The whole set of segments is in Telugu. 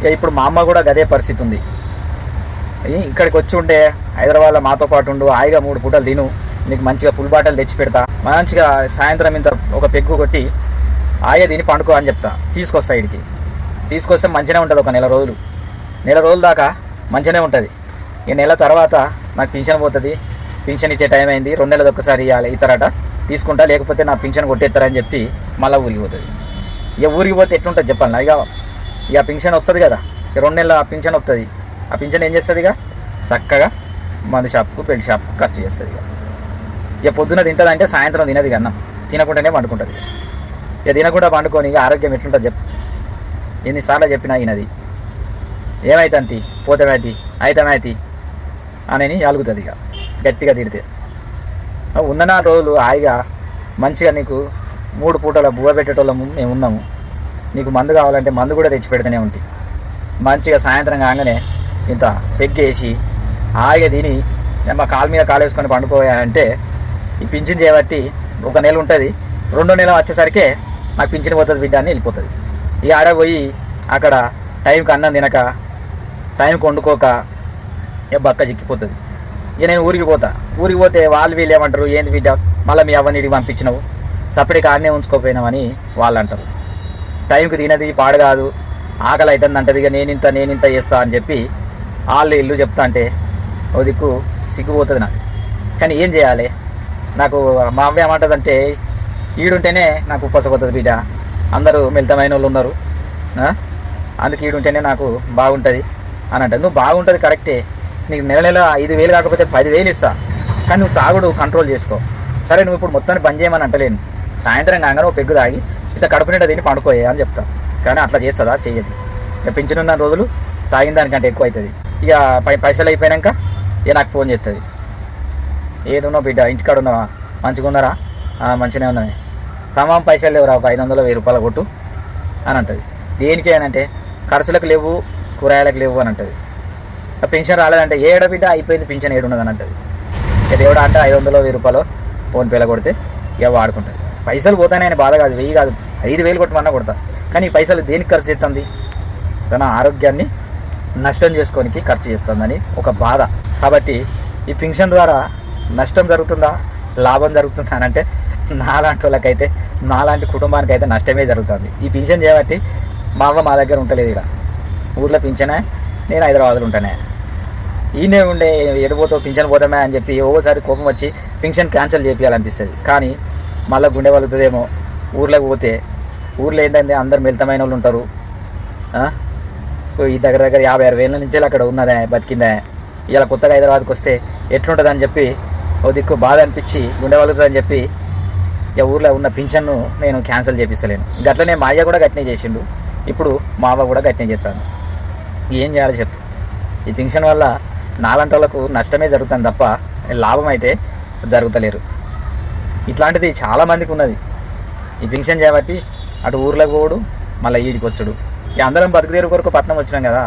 ఇక ఇప్పుడు మా అమ్మ కూడా గదే పరిస్థితి ఉంది. ఇక్కడికి వచ్చి ఉంటే హైదరాబాద్లో మాతో పాటు ఉండు హాయిగా మూడు పూటలు తిను నీకు మంచిగా పుల్ బాటలు తెచ్చి పెడతా. మంచిగా సాయంత్రం ఇంత ఒక పెగ్గు కొట్టి హాయిగా తిని పండుకో అని చెప్తా. తీసుకొస్తా ఇడికి. తీసుకొస్తే మంచిగానే ఉంటుంది ఒక నెల రోజులు. నెల రోజుల దాకా మంచిగానే ఉంటుంది. ఈ నెల తర్వాత నాకు పింఛన్ పోతుంది. పింఛన్ ఇచ్చే టైం అయింది. రెండు నెలలు ఒక్కసారి ఇవ్వాలి ఇస్తారట తీసుకుంటా లేకపోతే నా పింఛన్ కొట్టేస్తారని చెప్పి మళ్ళీ ఊరికి పోతుంది. ఇక ఊరికి పోతే ఎట్లుంటుంది చెప్పాలి ఇక ఇక పింఛన్ వస్తుంది కదా. రెండు నెలల పింఛన్ వస్తుంది ఆ పింఛన్ ఏం చేస్తుంది ఇక? చక్కగా మందు షాప్కు పెళ్ళి షాప్కు ఖర్చు చేస్తుంది ఇక. ఇక పొద్దున తింటుంది అంటే సాయంత్రం తినది ఇక అన్నం. తినకుండానే పండుకుంటుంది ఇక. తినకుండా పండుకొని ఇక ఆరోగ్యం ఎట్లుంటుంది చెప్పు. ఎన్నిసార్లు చెప్పినా ఈయనది. ఏమైతుంది పోతేమైతి అయితమేతి అని అలుగుతుంది ఇక. గట్టిగా తిడితే. ఉన్న నాలుగు రోజులు హాయిగా మంచిగా నీకు మూడు పూటల బువ్వ పెట్టేటోళ్ళము మేము ఉన్నాము. నీకు మందు కావాలంటే మందు కూడా తెచ్చి పెడితేనే ఉంటుంది మంచిగా సాయంత్రం కాగానే ఇంత పెగ్గేసి హాయిగా తిని మా కాలు మీద కాలు వేసుకొని పండుకోవాలంటే ఈ పింఛన్ చేయబట్టి ఒక నెల ఉంటుంది. రెండో నెల వచ్చేసరికి నాకు పింఛన్ పోతుంది బిడ్డ అని వెళ్ళిపోతుంది. ఈ ఆడ పోయి అక్కడ టైంకి అన్నం తినక టైంకి వండుకోక బక్క చిక్కిపోతుంది. ఇక నేను ఊరికి పోతా. ఊరికి పోతే వాళ్ళు వీళ్ళు ఏమంటారు? ఏంది బిడ్డ మళ్ళీ మీ అవ్వనీడికి పంపించినావు? సపరేట్గా ఆడనే ఉంచుకోపోయినామని వాళ్ళు అంటారు. టైంకి తినది పాడు కాదు. ఆకలి అవుతుంది అంటది ఇక నేనింత నేనింత చేస్తా అని చెప్పి వాళ్ళు ఇల్లు చెప్తా అంటే ఓ దిక్కు సిగ్గుపోతుంది నాకు. కానీ ఏం చేయాలి? నాకు మా అమ్మ ఏమంటుందంటే ఈడుంటేనే నాకు ఉపసపోతుంది బిడ్డ. అందరూ మిళితమైన వాళ్ళు ఉన్నారు. అందుకు ఈడుంటేనే నాకు బాగుంటుంది అని అంటే నువ్వు బాగుంటుంది కరెక్టే. నీకు నెల నెల ఐదు వేలు కాకపోతే పదివేలు ఇస్తా. కానీ నువ్వు తాగుడు కంట్రోల్ చేసుకో. సరే నువ్వు ఇప్పుడు మొత్తాన్ని బంద్ చేయమని అంటలేను. సాయంత్రం కాగానే ఓ పెగ్గు తాగి ఇంత కడుపు నిండా తిని పండుకోయే అని చెప్తాను కానీ అట్లా చేస్తుందా? చేయదు ఇక పింఛనున్న రోజులు తాగిన దానికంటే ఎక్కువ అవుతుంది. ఇక పై పైసలు అయిపోయాక ఇక నాకు ఫోన్ చేస్తుంది ఏడున్నావు బిడ్డ? ఇంటికాడ ఉన్నావా మంచిగా ఉన్నారా మంచిగానే ఉన్నాయి తమాం పైసలు లేవురా ఒక ఐదు వందలు వెయ్యి రూపాయలు కొట్టు అని అంటుంది. దేనికి అని అంటే ఖర్చులకు లేవు కూరగాయలకు లేవు అని అంటుంది. ఆ పెన్షన్ రాలేదంటే ఏడ బిడ్డ? అయిపోయింది పెన్షన్ ఏడున్నది అని అంటుంది. ఇక దేవుడు అంటే ఐదు వందలు వెయ్యి రూపాయలు ఫోన్పేలో కొడితే ఇక వాడుకుంటుంది. పైసలు పోతానే బాధ కాదు వెయ్యి కాదు ఐదు వేలు కొట్టమన్నా కొడతా. కానీ ఈ పైసలు దేనికి ఖర్చు చేస్తుంది? తన ఆరోగ్యాన్ని నష్టం చేసుకోనికి ఖర్చు చేస్తుందని ఒక బాధ. కాబట్టి ఈ పింఛన్ ద్వారా నష్టం జరుగుతుందా? లాభం జరుగుతుందా అని అంటే నాలాంటి వాళ్ళకైతే నాలాంటి కుటుంబానికి అయితే నష్టమే జరుగుతుంది. ఈ పింఛన్ చేయబట్టి మా అవ్వ మా దగ్గర ఉండలేదు ఇక్కడ ఊర్లో పింఛనే నేను హైదరాబాద్లో ఉంటానే. ఈయనే ఉండే ఎడిపోతావు పింఛన్ పోతామే అని చెప్పి ఒక్కోసారి కోపం వచ్చి పింఛన్ క్యాన్సిల్ చేయాలనిపిస్తుంది కానీ మళ్ళీ గుండె వలుతుందేమో ఊర్లోకి పోతే ఊర్లో ఏంటంటే అందరు మిళితమైన వాళ్ళు ఉంటారు. ఈ దగ్గర దగ్గర యాభై ఆరు వేల నుంచి అక్కడ ఉన్నదే బతికిందే. ఇలా కొత్తగా హైదరాబాద్కి వస్తే ఎట్లుంటుందని చెప్పి ఓ దిక్కు బాధ అనిపించి గుండె వలుతుందని చెప్పి ఇక ఊర్లో ఉన్న పింఛన్ను నేను క్యాన్సిల్ చేపిస్తలేను. గట్లనే మా అయ్య కూడా గట్నే చేసిండు. ఇప్పుడు మా అవ్వ కూడా గట్నే చేస్తాను ఏం చేయాలి చెప్పు. ఈ పింఛన్ వల్ల నాలంటి వాళ్ళకు నష్టమే జరుగుతుంది తప్ప లాభం అయితే జరుగుతలేరు. ఇట్లాంటిది చాలా మందికి ఉన్నది. ఈ పెన్షన్ చేయబట్టి అటు ఊర్లోకి పోడు మళ్ళీ ఈడికి వచ్చుడు ఇక అందరం బతుకుదేరు కొరకు పట్నం వచ్చినాం కదా.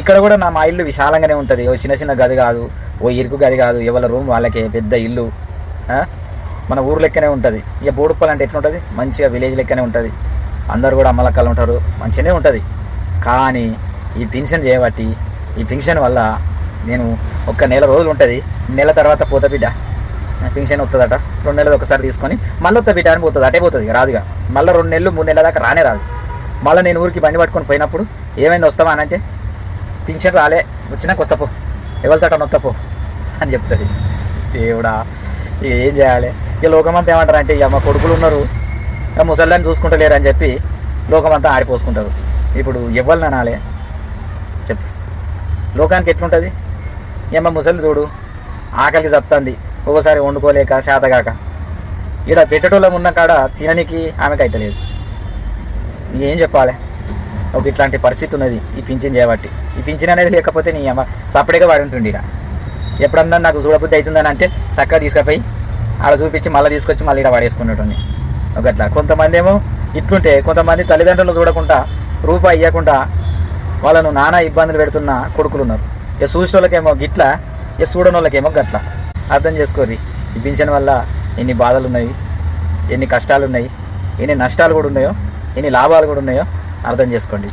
ఇక్కడ కూడా నా మా ఇల్లు విశాలంగానే ఉంటుంది. ఓ చిన్న చిన్న గది కాదు ఓ ఇరుకు గది కాదు ఎవరి రూమ్ వాళ్ళకే పెద్ద ఇల్లు మన ఊరు లెక్కనే ఉంటుంది. ఇక బోడుప్పలు అంటే ఎట్లుంటుంది? మంచిగా విలేజ్ లెక్కనే ఉంటుంది. అందరు కూడా అమ్మలక్కలు ఉంటారు మంచిగానే ఉంటుంది. కానీ ఈ పెన్షన్ చేయబట్టి ఈ పెన్షన్ వల్ల నేను ఒక్క నెల రోజులు ఉంటుంది. నెల తర్వాత పోతా బిడ్డ పింఛన్ వస్తుందట రెండు నెలలు ఒకసారి తీసుకొని మళ్ళీ వస్తా బిడ్డ పోతుంది అటే పోతుంది రాదుగా. మళ్ళీ రెండు నెలలు మూడు నెలల దాకా రానే రాదు. మళ్ళీ నేను ఊరికి బండి పట్టుకొని పోయినప్పుడు ఏమైంది వస్తావా అని అంటే పింఛన్ రాలే వచ్చినాక వస్తా పో. ఎవరితోట నొత్తా పో అని చెప్తుంది దేవుడా ఇక ఏం చేయాలి? ఇక లోకమంతా ఏమంటారు అంటే ఇక మా కొడుకులు ఉన్నారు ఇక ముసలిదాన్ని చూసుకుంటలేరు అని చెప్పి లోకమంతా ఆడిపోసుకుంటారు ఇప్పుడు ఎవరిని అనాలి? చెప్పు. లోకానికి ఎట్లుంటుంది? ఏమో ముసలి చూడు ఆకలికి చెప్తుంది ఒకసారి వండుకోలేక శాతగాక. ఈడ పెట్టేటోళ్ళం ఉన్న కాడ తిననికి ఆమెకు అయితలేదు ఏం చెప్పాలి? ఒక ఇట్లాంటి పరిస్థితి ఉన్నది ఈ పింఛన్ చేయబట్టి ఈ పింఛన్ అనేది లేకపోతే నీ అమ్మ సపరేట్గా వాడి ఉంటుంది ఈడ. ఎప్పుడన్నా నాకు చూడబుద్ధి అవుతుందని అంటే చక్కగా తీసుకుపోయి ఆడ చూపించి మళ్ళీ తీసుకొచ్చి మళ్ళీ ఇక్కడ వాడేసుకున్నట్టుంది ఒక అట్లా కొంతమంది ఏమో ఇట్లుంటే కొంతమంది తల్లిదండ్రులు చూడకుండా రూపాయి ఇవ్వకుండా వాళ్ళను నానా ఇబ్బందులు పెడుతున్న కొడుకులు ఉన్నారు ఇక చూసిన వాళ్ళకేమో గిట్ల ఇక చూడని వాళ్ళకేమో గట్ల. అర్థం చేసుకోరి ఈ పింఛన్ వల్ల ఎన్ని బాధలు ఉన్నాయి ఎన్ని కష్టాలు ఉన్నాయి ఎన్ని నష్టాలు కూడా ఉన్నాయో ఎన్ని లాభాలు కూడా ఉన్నాయో అర్థం చేసుకోండి.